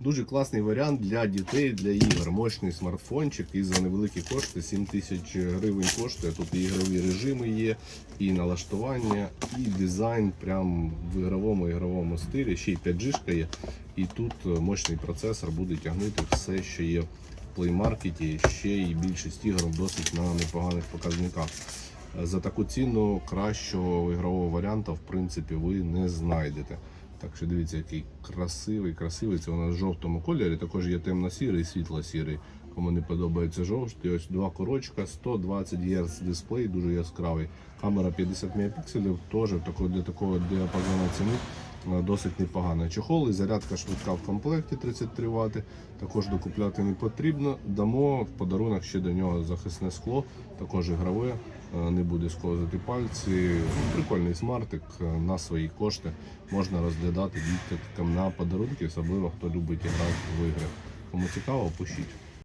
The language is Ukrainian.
Дуже класний варіант для дітей, для ігор. Мощний смартфончик і за невеликі кошти 7 тисяч гривень коштує. Тут і ігрові режими є, і налаштування, і дизайн прям в ігровому ігровому стилі. Ще й 5G є. І тут е, мощний процесор буде тягнути все, що є в Market. Ще й більшість ігор досить на непоганих показниках. Е, За таку ціну кращого ігрового варіанта, в принципі, ви не знайдете. Так що дивіться, який красивий, красивий. Це у нас в жовтому кольорі. Також є темно-сірий світло-сірий. Кому не подобається жовтий. Ось два корочка, 120 Гц дисплей, дуже яскравий. Камера 50 мегапікселів, теж для такого діапазону ціни досить непогано. Чохол і зарядка швидка в комплекті 33 Вт. Також докупляти не потрібно. Дамо в подарунок ще до нього захисне скло, також ігрове, е, не буде сковзати пальці. Прикольний смартик е, на свої кошти можна розглядати діткам на подарунки, особливо хто любить грати в ігри. Кому цікаво, пишіть.